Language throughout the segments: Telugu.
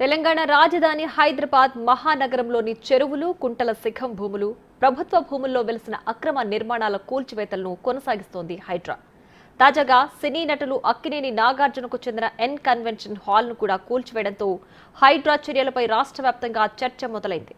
తెలంగాణ రాజధాని హైదరాబాద్ మహానగరంలోని చెరువులు కుంటల శిఖం భూములు ప్రభుత్వ భూముల్లో వెలిసిన అక్రమ నిర్మాణాల కూల్చివేతలను కొనసాగిస్తోంది హైడ్రా. తాజాగా సినీ నటులు అక్కినేని నాగార్జునకు చెందిన ఎన్ కన్వెన్షన్ హాల్ను కూడా కూల్చివేయడంతో హైడ్రా చర్యలపై రాష్ట్ర వ్యాప్తంగా చర్చ మొదలైంది.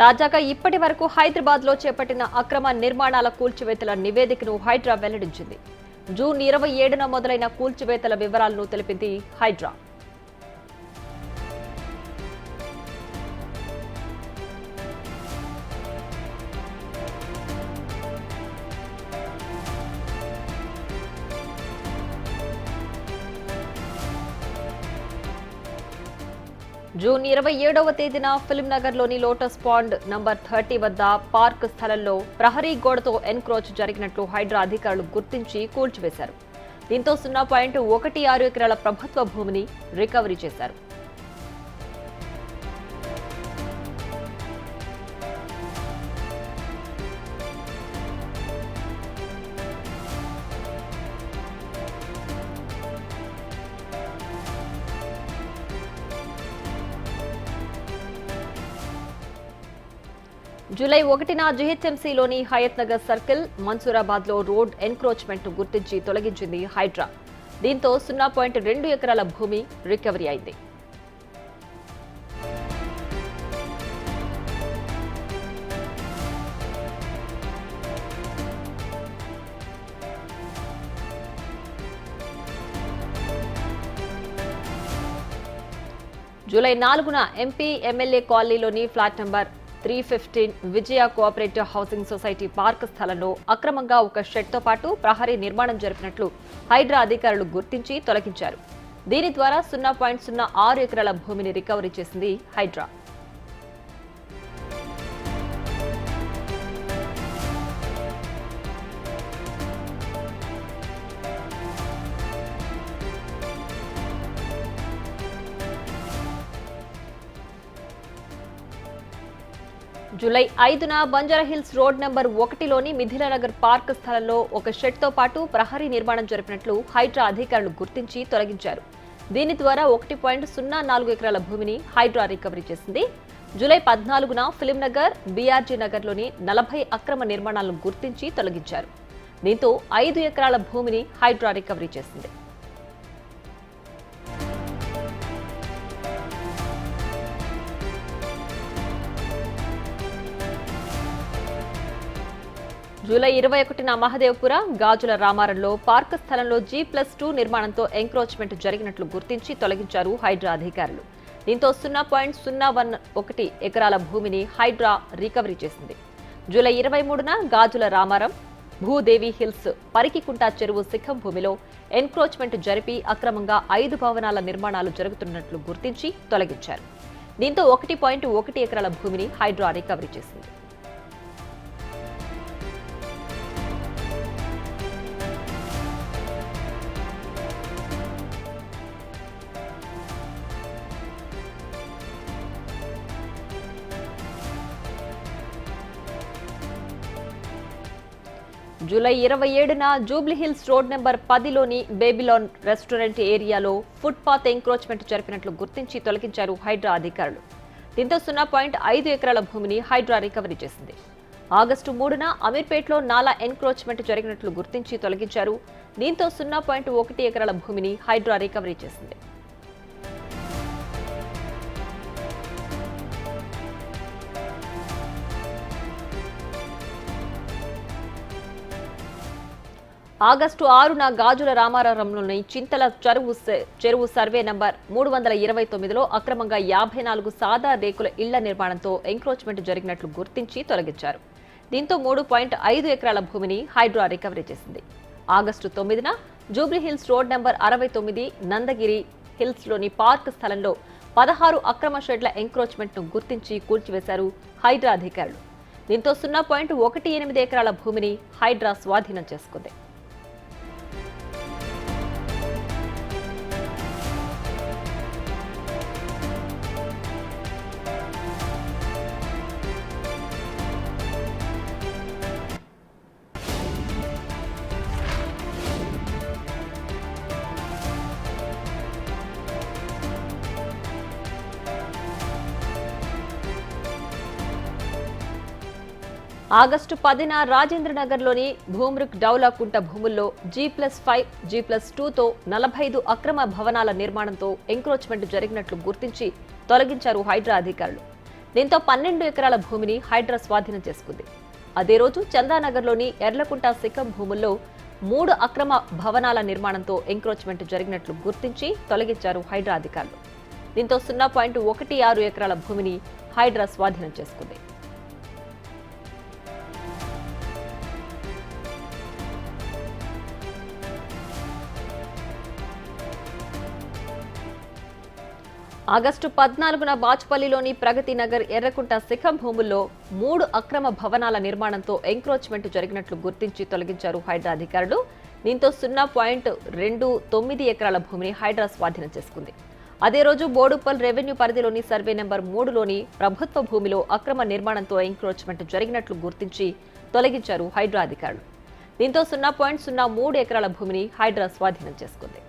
తాజాగా ఇప్పటి వరకు హైదరాబాద్లో చేపట్టిన అక్రమ నిర్మాణాల కూల్చివేతల నివేదికను హైడ్రా వెల్లడించింది. జూన్ ఇరవై ఏడున మొదలైన కూల్చివేతల వివరాలను తెలిపింది హైడ్రా. జూన్ ఇరవై ఏడవ తేదీన ఫిల్మ్నగర్లోని లోటస్ పాండ్ నంబర్ థర్టీ వద్ద పార్క్ స్థలంలో ప్రహరీ గోడతో ఎన్క్రోచ్ జరిగినట్లు హైడ్రా అధికారులు గుర్తించి కూల్చివేశారు. దీంతో సున్నా పాయింట్ ఒకటి ఆరు ఎకరాల ప్రభుత్వ భూమిని రికవరీ చేశారు. జూలై ఒకటిన జీహెచ్ఎంసీలోని హయత్ నగర్ సర్కిల్ మన్సూరాబాద్లో రోడ్ ఎన్క్రోచ్మెంట్ గుర్తించి తొలగించింది హైడ్రా. దీంతో సున్నా పాయింట్ రెండు ఎకరాల భూమి రికవరీ అయింది. జూలై నాలుగున ఎంపీ ఎమ్మెల్యే కాలనీలోని flat number three fifteen Vijaya cooperative housing society park స్థలంలో అక్రమంగా ఒక షెడ్తో పాటు ప్రహరీ నిర్మాణం జరిపినట్లు హైడ్రా అధికారులు గుర్తించి తొలగించారు. దీని ద్వారా సున్నా పాయింట్ సున్నా ఆరు ఎకరాల భూమిని రికవరీ చేసింది హైడ్రా. జూలై ఐదున బంజారాహిల్స్ రోడ్ నెంబర్ ఒకటిలోని మిథిలానగర్ పార్క్ స్థలంలో ఒక షెడ్తో పాటు ప్రహరీ నిర్మాణం జరిపినట్లు హైడ్రా అధికారులు గుర్తించి తొలగించారు. దీని ద్వారా ఒకటి పాయింట్ సున్నా నాలుగు ఎకరాల భూమిని హైడ్రా రికవరీ చేసింది. జూలై పద్నాలుగున ఫిలిం నగర్ బీఆర్జీ నగర్లోని నలభై అక్రమ నిర్మాణాలను గుర్తించి తొలగించారు. దీంతో ఐదు ఎకరాల భూమిని హైడ్రా రికవరీ చేసింది. జూలై ఇరవై ఒకటిన మహదేవ్పుర గాజుల రామారంలో పార్క్ స్థలంలో జీ ప్లస్ టూ నిర్మాణంతో ఎంక్రోచ్మెంట్ జరిగినట్లు గుర్తించి తొలగించారు హైడ్రా అధికారులు. దీంతో సున్నా పాయింట్ సున్నా వన్ ఒకటి ఎకరాల భూమిని హైడ్రా రికవరీ చేసింది. జూలై ఇరవై మూడున గాజుల రామారం భూదేవి హిల్స్ పరికికుంటా చెరువు శిఖం భూమిలో ఎన్క్రోచ్మెంట్ జరిపి అక్రమంగా ఐదు భవనాల నిర్మాణాలు జరుగుతున్నట్లు గుర్తించి తొలగించారు. దీంతో ఒకటి పాయింట్ ఒకటి ఎకరాల భూమిని హైడ్రా రికవరీ చేసింది. జూలై ఇరవై ఏడున జూబ్లీహిల్స్ రోడ్ నెంబర్ పదిలోని బేబిలాన్ రెస్టారెంట్ ఏరియాలో ఫుట్పాత్ ఎంక్రోచ్మెంట్ జరిపినట్లు గుర్తించి తొలగించారు హైడ్రా అధికారులు. దీంతో సున్నా పాయింట్ ఐదు ఎకరాల భూమిని హైడ్రా రికవరీ చేసింది. ఆగస్టు మూడున అమీర్పేట్లో నాలా ఎన్క్రోచ్మెంట్ జరిగినట్లు గుర్తించి తొలగించారు. దీంతో సున్నా పాయింట్ ఒకటి ఎకరాల భూమిని హైడ్రా రికవరీ చేసింది. ఆగస్టు ఆరున గాజుల రామారంలోని చింతల చెరువు చెరువు సర్వే నంబర్ మూడు వందల ఇరవై తొమ్మిదిలో అక్రమంగా యాభై నాలుగు సాదా రేకుల ఇళ్ళ నిర్మాణంతో ఎంక్రోచ్మెంట్ జరిగినట్లు గుర్తించి తొలగించారు. దీంతో మూడు పాయింట్ ఐదు ఎకరాల భూమిని హైడ్రా రికవరీ చేసింది. ఆగస్టు తొమ్మిదిన జూబ్లీహిల్స్ రోడ్ నెంబర్ అరవై తొమ్మిది నందగిరి హిల్స్లోని పార్క్ స్థలంలో పదహారు అక్రమ షెడ్ల ఎంక్రోచ్మెంట్ను గుర్తించి కూల్చివేశారు హైడ్రా అధికారులు. దీంతో సున్నా పాయింట్ ఒకటి ఎనిమిది ఎకరాల భూమిని హైడ్రా స్వాధీనం చేసుకుంది. ఆగస్టు పదిన రాజేంద్రనగర్లోని భూమృక్ డౌలాకుంట భూముల్లో G plus five G plus టూతో నలభై ఐదు అక్రమ భవనాల నిర్మాణంతో ఎంక్రోచ్మెంట్ జరిగినట్లు గుర్తించి తొలగించారు హైడ్రా అధికారులు. దీంతో పన్నెండు ఎకరాల భూమిని హైడ్రా స్వాధీనం చేసుకుంది. అదే రోజు చందానగర్లోని ఎర్లకుంట సిక్కం భూముల్లో మూడు అక్రమ భవనాల నిర్మాణంతో ఎంక్రోచ్మెంట్ జరిగినట్లు గుర్తించి తొలగించారు హైడ్రా అధికారులు. దీంతో సున్నా పాయింట్ ఒకటి ఆరు ఎకరాల భూమిని హైడ్రా స్వాధీనం చేసుకుంది. ఆగస్టు పద్నాలుగున బాచ్పల్లిలోని ప్రగతి నగర్ ఎర్రకుంట శిఖం భూముల్లో మూడు అక్రమ భవనాల నిర్మాణంతో ఎంక్రోచ్మెంట్ జరిగినట్లు గుర్తించి తొలగించారు హైడ్రా అధికారులు. దీంతో సున్నా పాయింట్ రెండు తొమ్మిది ఎకరాల భూమిని హైడ్రా స్వాధీనం చేసుకుంది. అదే రోజు బోడుపల్ రెవెన్యూ పరిధిలోని సర్వే నెంబర్ మూడులోని ప్రభుత్వ భూమిలో అక్రమ నిర్మాణంతో ఎంక్రోచ్మెంట్ జరిగినట్లు గుర్తించి తొలగించారు హైడ్రా అధికారులు. దీంతో సున్నా పాయింట్ సున్నా మూడు ఎకరాల భూమిని హైడ్రా స్వాధీనం చేసుకుంది.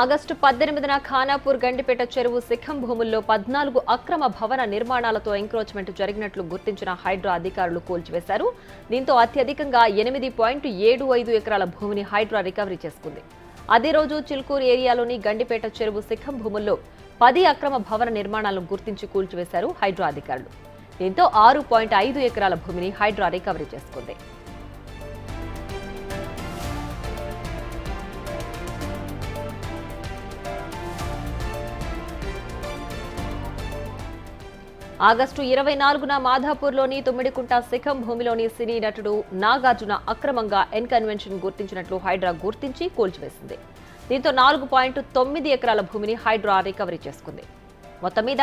ఆగస్టు పద్దెనిమిదిన ఖానాపూర్ గండిపేట చెరువు సిఖం భూముల్లో పద్నాలుగు అక్రమ భవన నిర్మాణాలతో ఎంక్రోచ్మెంట్ జరిగినట్లు గుర్తించిన హైడ్రో అధికారులు కూల్చివేశారు. దీంతో అత్యధికంగా ఎనిమిది పాయింట్ ఏడు ఐదు ఎకరాల భూమిని హైడ్రా రికవరీ చేసుకుంది. అదే రోజు చిల్కూరు ఏరియాలోని గండిపేట చెరువు సిఖం భూముల్లో పది అక్రమ భవన నిర్మాణాలను గుర్తించి కూల్చివేశారు హైడ్రో అధికారులు. దీంతో ఆరు పాయింట్ ఐదు ఎకరాల భూమిని హైడ్రా రికవరీ చేసుకుంది. ఆగస్టు ఇరవై నాలుగున మాధాపూర్లోని తుమ్మిడికుంట శిఖం భూమిలోని సినీ నటుడు నాగార్జున అక్రమంగా ఎన్ కన్వెన్షన్ గుర్తించినట్లు హైడ్రా గుర్తించి కూల్చివేసింది. దీంతో నాలుగు పాయింట్ తొమ్మిది ఎకరాల భూమిని హైడ్రా రికవరీ చేసుకుంది. మొత్తం మీద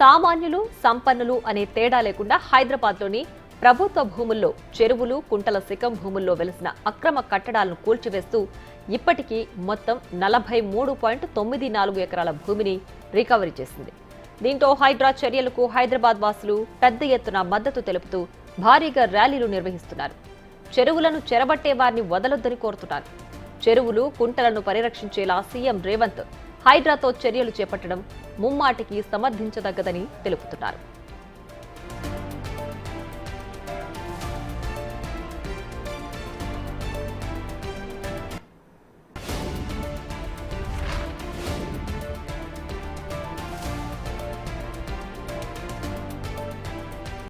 సామాన్యులు సంపన్నులు అనే తేడా లేకుండా హైదరాబాద్లోని ప్రభుత్వ భూముల్లో చెరువులు కుంటల శిఖం భూముల్లో వెలిసిన అక్రమ కట్టడాలను కూల్చివేస్తూ ఇప్పటికీ మొత్తం నలభై మూడు పాయింట్ తొమ్మిది నాలుగు ఎకరాల భూమిని రికవరీ చేసింది. దీంతో హైడ్రా చర్యలకు హైదరాబాద్ వాసులు పెద్ద ఎత్తున మద్దతు తెలుపుతూ భారీగా ర్యాలీలు నిర్వహిస్తున్నారు. చెరువులను చెరబట్టే వారిని వదలొద్దని కోరుతున్నారు. చెరువులు కుంటలను పరిరక్షించేలా సీఎం రేవంత్ హైడ్రాతో చర్యలు చేపట్టడం ముమ్మాటికి సమర్థించదగ్గదని తెలుపుతున్నారు.